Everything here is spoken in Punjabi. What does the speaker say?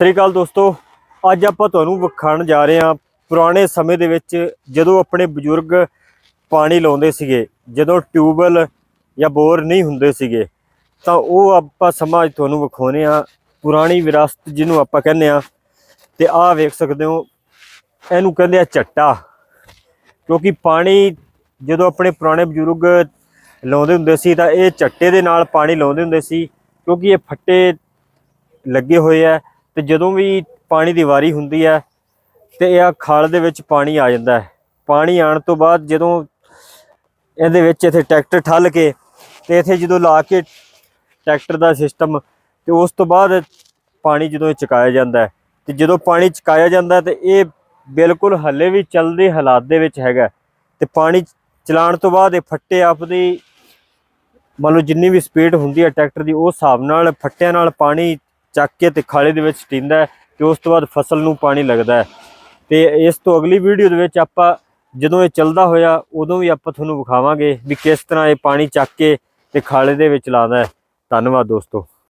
ਸਤਿ ਸ਼੍ਰੀ ਅਕਾਲ ਦੋਸਤੋ, ਅੱਜ ਆਪਾਂ ਤੁਹਾਨੂੰ ਵਿਖਾਉਣ ਜਾ ਰਹੇ ਹਾਂ ਪੁਰਾਣੇ ਸਮੇਂ ਦੇ ਵਿੱਚ ਜਦੋਂ ਆਪਣੇ ਬਜ਼ੁਰਗ ਪਾਣੀ ਲਾਉਂਦੇ ਸੀਗੇ, ਜਦੋਂ ਟਿਊਬਵੈਲ ਜਾਂ ਬੋਰ ਨਹੀਂ ਹੁੰਦੇ ਸੀਗੇ, ਤਾਂ ਉਹ ਆਪਾਂ ਸਮਾਂ ਤੁਹਾਨੂੰ ਵਿਖਾਉਨੇ ਆ ਪੁਰਾਣੀ ਵਿਰਾਸਤ ਜਿਹਨੂੰ ਆਪਾਂ ਕਹਿੰਦੇ ਆ ਤੇ ਆਹ ਵੇਖ ਸਕਦੇ ਹੋ, ਇਹਨੂੰ ਕਹਿੰਦੇ ਆ ਚੱਟਾ ਕਿਉਂਕਿ ਪਾਣੀ ਜਦੋਂ ਆਪਣੇ ਪੁਰਾਣੇ ਬਜ਼ੁਰਗ ਲਾਉਂਦੇ ਹੁੰਦੇ ਸੀ, ਤਾਂ ਇਹ ਚੱਟੇ ਦੇ ਨਾਲ ਪਾਣੀ ਲਾਉਂਦੇ ਹੁੰਦੇ ਸੀ, ਕਿਉਂਕਿ ਇਹ ਫੱਟੇ ਲੱਗੇ ਹੋਏ ਆ ਤੇ ਜਦੋਂ ਵੀ ਪਾਣੀ ਦੀ ਵਾਰੀ ਹੁੰਦੀ ਹੈ ਤੇ ਇਹ ਖਾਲ ਦੇ ਵਿੱਚ ਪਾਣੀ ਆ ਜਾਂਦਾ ਹੈ। ਪਾਣੀ ਆਉਣ ਤੋਂ ਬਾਅਦ ਜਦੋਂ ਇਹਦੇ ਵਿੱਚ ਇੱਥੇ ਟਰੈਕਟਰ ਠੱਲ ਕੇ ਤੇ ਇੱਥੇ ਜਦੋਂ ਲਾ ਕੇ ਟਰੈਕਟਰ ਦਾ ਸਿਸਟਮ ਤੇ ਉਸ ਤੋਂ ਬਾਅਦ ਪਾਣੀ ਜਦੋਂ ਇਹ ਚੁਕਾਇਆ ਜਾਂਦਾ ਹੈ ਤੇ ਜਦੋਂ ਪਾਣੀ ਚੁਕਾਇਆ ਜਾਂਦਾ ਹੈ ਤੇ ਇਹ ਬਿਲਕੁਲ ਹੱਲੇ ਵੀ ਚੱਲਦੇ ਹਾਲਾਤ ਦੇ ਵਿੱਚ ਹੈਗਾ ਤੇ ਪਾਣੀ ਚਲਾਉਣ ਤੋਂ ਬਾਅਦ ਇਹ ਫੱਟੇ ਆਪਦੀ ਮੰਨ ਲਓ ਜਿੰਨੀ ਵੀ ਸਪੀਡ ਹੁੰਦੀ ਹੈ ਟਰੈਕਟਰ ਦੀ, ਉਸ ਹਿਸਾਬ ਨਾਲ ਫੱਟਿਆਂ ਨਾਲ ਪਾਣੀ ਚੱਕ ਕੇ ਤੇ ਖਾਲੇ ਦੇ ਵਿੱਚ ਸਟਿੰਦਾ ਤੇ ਉਸ ਤੋਂ ਬਾਅਦ ਫਸਲ ਨੂੰ ਪਾਣੀ ਲੱਗਦਾ ਹੈ। ਤੇ ਇਸ ਤੋਂ ਅਗਲੀ ਵੀਡੀਓ ਦੇ ਵਿੱਚ ਆਪਾਂ ਜਦੋਂ ਇਹ ਚੱਲਦਾ ਹੋਇਆ, ਉਦੋਂ ਵੀ ਆਪਾਂ ਤੁਹਾਨੂੰ ਵਿਖਾਵਾਂਗੇ ਵੀ ਕਿਸ ਤਰ੍ਹਾਂ ਇਹ ਪਾਣੀ ਚੱਕ ਕੇ ਤੇ ਖਾਲੇ ਦੇ ਵਿੱਚ ਲਾਉਂਦਾ ਧੰਨਵਾਦ ਦੋਸਤੋ।